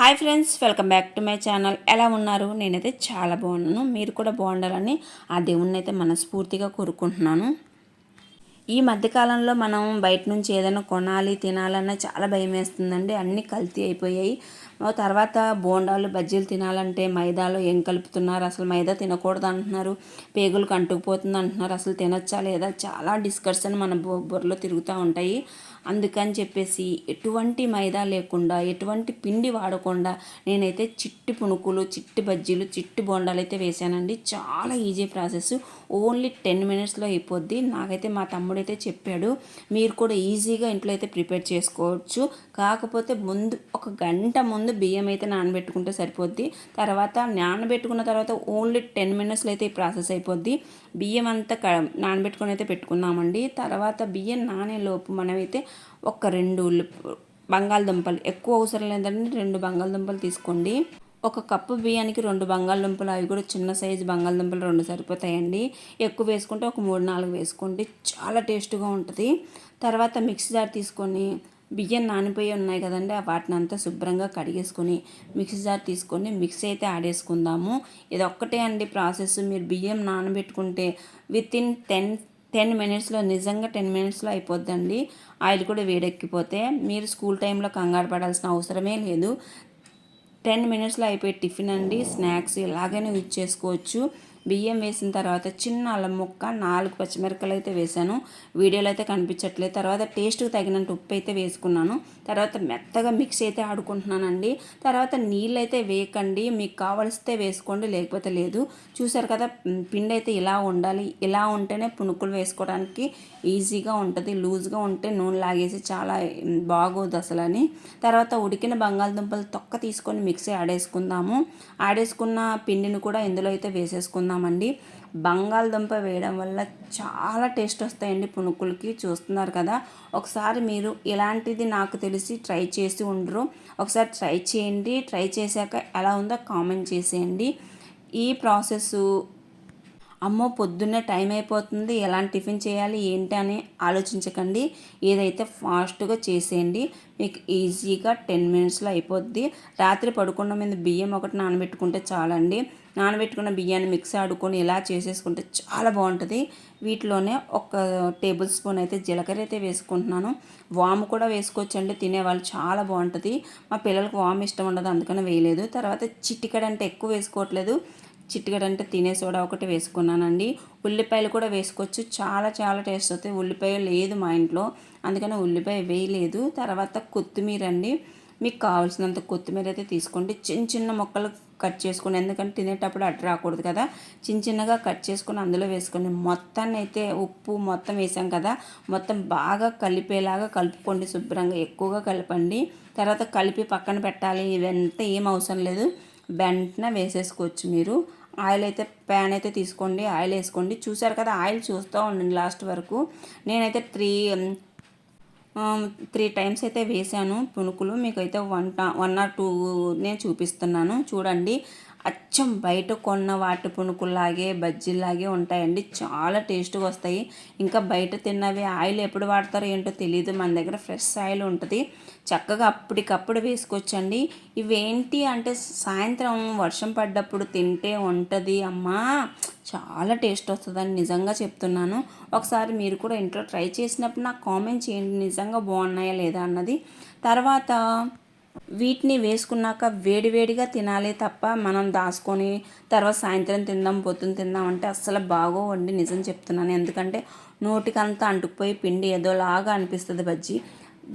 Hi friends welcome back to my channel. ఎలా ఉన్నారు? నేనైతే చాలా బాగున్నాను. మీరు కూడా బాగుండాలని ఆ దేవుణ్ణి అయితే మనస్ఫూర్తిగా కోరుకుంటున్నాను. ఈ మధ్యకాలంలో మనం బయట నుంచి ఏదైనా కొనాలి తినాలన్నా చాలా భయం వేస్తుందండి. అన్నీ కల్తీ అయిపోయాయి. తర్వాత బోండాలు బజ్జీలు తినాలంటే మైదాలో ఏం కలుపుతున్నారు? అసలు మైదా తినకూడదు అంటున్నారు. పేగులకు అంటుకుపోతుంది అంటున్నారు. అసలు తినొచ్చా లేదా? చాలా డిస్కషన్ మన బుర్రలో తిరుగుతూ ఉంటాయి. అందుకని చెప్పేసి ఎటువంటి మైదా లేకుండా ఎటువంటి పిండి వాడకుండా నేనైతే చిట్టి పుణుకులు చిట్టి బజ్జీలు చిట్టి బోండాలు అయితే వేసానండి చాలా ఈజీ ప్రాసెస్. ఓన్లీ టెన్ మినిట్స్లో అయిపోద్ది. నాకైతే మా తమ్ముడైతే చెప్పాడు మీరు కూడా ఈజీగా ఇంట్లో అయితే ప్రిపేర్ చేసుకోవచ్చు. కాకపోతే ముందు ఒక గంట ముందు బియ్యం అయితే నానబెట్టుకుంటే సరిపోద్ది. తర్వాత నానబెట్టుకున్న తర్వాత ఓన్లీ టెన్ మినిట్స్లో అయితే ఈ ప్రాసెస్ అయిపోద్ది. బియ్యం అంతా క నానబెట్టుకుని అయితే పెట్టుకున్నామండి తర్వాత బియ్యం నానేలోపు మనమైతే ఒక రెండు బంగాళదుంపలు ఎక్కువ అవసరం లేదంటే రెండు బంగాళదుంపలు తీసుకోండి. ఒక కప్పు బియ్యానికి రెండు బంగాళదుంపలు అవి కూడా చిన్న సైజు బంగాళదుంపలు రెండు సరిపోతాయండి. ఎక్కువ వేసుకుంటే ఒక మూడు నాలుగు వేసుకోండి చాలా టేస్ట్గా ఉంటుంది. తర్వాత మిక్సీ జార్ తీసుకొని బియ్యం నానిపోయి ఉన్నాయి కదండి ఆ వాటిని అంతా శుభ్రంగా కడిగేసుకొని మిక్సీ జార్ తీసుకొని మిక్సీ అయితే ఆడేసుకుందాము ఇది ఒక్కటే అండి ప్రాసెస్. మీరు బియ్యం నానబెట్టుకుంటే విత్ ఇన్ టెన్ టెన్ మినిట్స్లో నిజంగా టెన్ మినిట్స్లో అయిపోద్దండి. ఆయిల్ కూడా వేడెక్కిపోతే మీరు స్కూల్ టైంలో కంగారు పడాల్సిన అవసరమే లేదు. టెన్ మినిట్స్లో అయిపోయే టిఫిన్ అండి స్నాక్స్ ఎలాగైనా యూజ్ చేసుకోవచ్చు. బియ్యం వేసిన తర్వాత చిన్న అల్లం ముక్క నాలుగు పచ్చిమిరపకాయలు అయితే వేసాను వీడియోలో అయితే కనిపించట్లేదు. తర్వాత టేస్ట్కి తగినంత ఉప్పు అయితే వేసుకున్నాను. తర్వాత మెత్తగా మిక్స్ అయితే ఆడుకుంటున్నానండి. తర్వాత నీళ్ళు అయితే వేయకండి. మీకు కావలిస్తే వేసుకోండి లేకపోతే లేదు. చూసారు కదా పిండి అయితే ఇలా ఉండాలి. ఇలా ఉంటేనే పునుకులు వేసుకోవడానికి ఈజీగా ఉంటుంది. లూజ్గా ఉంటే నూనె లాగేసి చాలా బాగోదు అసలు అని తర్వాత ఉడికిన బంగాళదుంపలు తొక్క తీసుకొని మిక్సీ ఆడేసుకుందాము. ఆడేసుకున్న పిండిని కూడా ఇందులో అయితే వేసేసుకుందాం. వేసేసుకుందామండి బంగాళదుంప వేయడం వల్ల చాలా టేస్ట్ వస్తాయండి పునుకులకి చూస్తున్నారు కదా. ఒకసారి మీరు ఇలాంటిది నాకు తెలిసి ట్రై చేసి ఉండరు. ఒకసారి ట్రై చేయండి. ట్రై చేశాక ఎలా ఉందో కామెంట్ చేసేయండి. ఈ ప్రాసెస్ అమ్మో పొద్దున్నే టైం అయిపోతుంది. ఎలాంటి టిఫిన్ చేయాలి ఏంటి అని ఆలోచించకండి. ఏదైతే ఫాస్ట్గా చేసేయండి మీకు ఈజీగా టెన్ మినిట్స్లో అయిపోద్ది. రాత్రి పడుకున్న మీద బియ్యం ఒకటి నానబెట్టుకుంటే చాలండి. నానబెట్టుకున్న బియ్యాన్ని మిక్సీ ఆడుకొని ఇలా చేసేసుకుంటే చాలా బాగుంటుంది. వీటిలోనే ఒక టేబుల్ స్పూన్ అయితే జీలకర్ర అయితే వేసుకుంటున్నాను. వాము కూడా వేసుకోవచ్చండి తినేవాళ్ళు చాలా బాగుంటుంది. మా పిల్లలకు వాము ఇష్టం ఉండదు అందుకని వేయలేదు. తర్వాత చిట్టికడ అంటే ఎక్కువ వేసుకోవట్లేదు. చిట్టుగడ అంటే తినే సోడా ఒకటి వేసుకున్నానండి. ఉల్లిపాయలు కూడా వేసుకోవచ్చు. చాలా చాలా టేస్ట్ అవుతాయి ఉల్లిపాయ లేదు మా ఇంట్లో. అందుకని ఉల్లిపాయ వేయలేదు. తర్వాత కొత్తిమీర అండి మీకు కావాల్సినంత కొత్తిమీర అయితే తీసుకోండి. చిన్న చిన్న ముక్కలు కట్ చేసుకుని ఎందుకంటే తినేటప్పుడు అడ్డు రాకూడదు కదా. చిన్న చిన్నగా కట్ చేసుకుని అందులో వేసుకొని మొత్తాన్ని అయితే ఉప్పు మొత్తం వేసాం కదా. మొత్తం బాగా కలిపేలాగా కలుపుకోండి శుభ్రంగా. ఎక్కువగా కలపండి. తర్వాత కలిపి పక్కన పెట్టాలి. ఇవంతా ఏం అవసరం లేదు. వెంటనే వేసేసుకోవచ్చు మీరు. ఆయిల్ అయితే ప్యాన్ అయితే తీసుకోండి ఆయిల్ వేసుకోండి. చూసారు కదా ఆయిల్ చూస్తూ ఉండండి లాస్ట్ వరకు. నేనైతే త్రీ త్రీ టైమ్స్ అయితే వేసాను పునుకులు మీకు అయితే వన్ వన్ ఆర్ టూ నేను చూపిస్తున్నాను. చూడండి. అచ్చం బయట కొన్న వాటి పునుకుల్లాగే బజ్జీలాగే ఉంటాయండి. చాలా టేస్ట్గా వస్తాయి. ఇంకా బయట తిన్నవి ఆయిల్ ఎప్పుడు వాడతారో ఏంటో తెలియదు మన దగ్గర ఫ్రెష్ ఆయిల్ ఉంటుంది. చక్కగా అప్పటికప్పుడు వేసుకోవచ్చండి. ఇవేంటి అంటే సాయంత్రం వర్షం పడ్డప్పుడు తింటే ఉంటుంది. అమ్మా! చాలా టేస్ట్ వస్తుందని నిజంగా చెప్తున్నాను. ఒకసారి మీరు కూడా ఇంట్లో ట్రై చేసినప్పుడు నాకు కామెంట్ చేయండి. నిజంగా బాగున్నాయా లేదా అన్నది. తర్వాత వీటిని వేసుకున్నాక వేడివేడిగా తినాలి తప్ప మనం దాచుకొని తర్వాత సాయంత్రం తిందాం పొద్దున్న తిందాం అంటే అస్సలు బాగోవండి నిజం చెప్తున్నాను. ఎందుకంటే నోటికంతా అంటుకుపోయి పిండి ఏదోలాగా అనిపిస్తుంది బజ్జీ.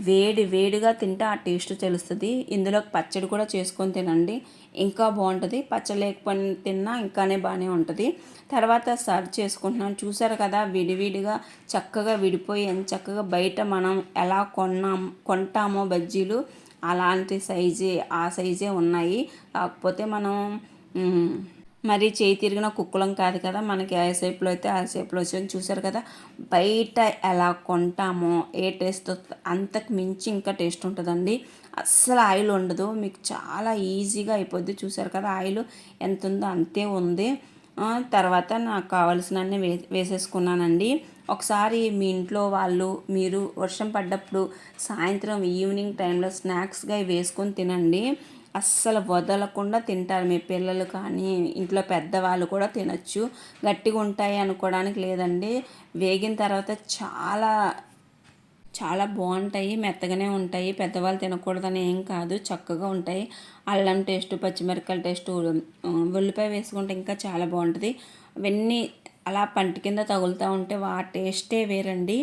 వేడి వేడిగా తింటే ఆ టేస్ట్ తెలుస్తుంది. ఇందులో పచ్చడి కూడా చేసుకొని తినండి. ఇంకా బాగుంటుంది. పచ్చడి లేకపోయినా తిన్నా ఇంకానే బాగానే ఉంటుంది. తర్వాత సర్వ్ చేసుకుంటున్నాను చూసారు కదా విడివిడిగా చక్కగా విడిపోయి చక్కగా బయట మనం ఎలా కొన్నాం కొంటామో బజ్జీలు. అలాంటి సైజే ఆ సైజే ఉన్నాయి. కాకపోతే మనం మరి చేయి తిరిగిన కుక్కులం కాదు కదా మనకి ఏ షేప్లో అయితే ఆ షేప్లో వచ్చాయని చూసారు కదా బయట ఎలా కొంటామో ఏ టేస్ట్ అంతకు మించి ఇంకా టేస్ట్ ఉంటుందండి. అస్సలు ఆయిల్ ఉండదు. మీకు చాలా ఈజీగా అయిపోద్ది. చూసారు కదా ఆయిల్ ఎంత ఉందో అంతే ఉంది. తర్వాత నాకు కావాల్సినన్ని వే వేసేసుకున్నానండి. ఒకసారి మీ ఇంట్లో వాళ్ళు మీరు వర్షం పడ్డప్పుడు సాయంత్రం ఈవినింగ్ టైంలో స్నాక్స్గా వేసుకొని తినండి. అస్సలు వదలకుండా తింటారు. మీ పిల్లలు కానీ ఇంట్లో పెద్దవాళ్ళు కూడా తినచ్చు. గట్టిగా ఉంటాయి అనుకోవడానికి లేదండి. వేగిన తర్వాత చాలా చాలా బాగుంటాయి మెత్తగానే ఉంటాయి. పెద్దవాళ్ళు తినకూడదని ఏం కాదు. చక్కగా ఉంటాయి. అల్లం టేస్ట్ పచ్చిమిరపకాయల టేస్ట్ ఉల్లిపాయ వేసుకుంటే ఇంకా చాలా బాగుంటుంది. అవన్నీ అలా పంట కింద తగులుతూ ఉంటే ఆ టేస్టే వేరండి.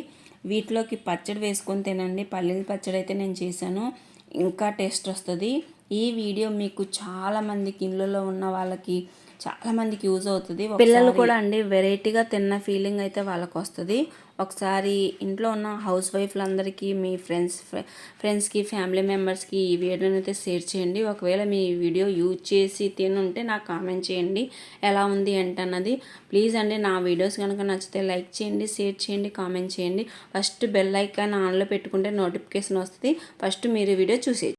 వీటిలోకి పచ్చడి వేసుకొని తినండి. పల్లీల పచ్చడి అయితే నేను చేశాను. ఇంకా టేస్ట్ వస్తుంది. ఈ వీడియో మీకు చాలామంది ఇళ్ళలో ఉన్న వాళ్ళకి చాలా మందికి యూజ్ అవుతుంది. పిల్లలు కూడా అండి వెరైటీగా తిన్న ఫీలింగ్ అయితే వాళ్ళకి వస్తుంది ఒకసారి ఇంట్లో ఉన్న హౌస్ వైఫ్లందరికీ మీ ఫ్రెండ్స్ ఫ్రెండ్స్కి ఫ్యామిలీ మెంబర్స్కి ఈ వీడియోని అయితే షేర్ చేయండి. ఒకవేళ మీ వీడియో యూజ్ చేసి తినుంటే నాకు కామెంట్ చేయండి. ఎలా ఉంది ఏంటన్నది ప్లీజ్ అండి నా వీడియోస్ కనుక నచ్చితే లైక్ చేయండి షేర్ చేయండి కామెంట్ చేయండి. ఫస్ట్ బెల్ ఐకాన్ ఆన్లో పెట్టుకుంటే నోటిఫికేషన్ వస్తుంది. ఫస్ట్ మీరు వీడియో చూసేయచ్చు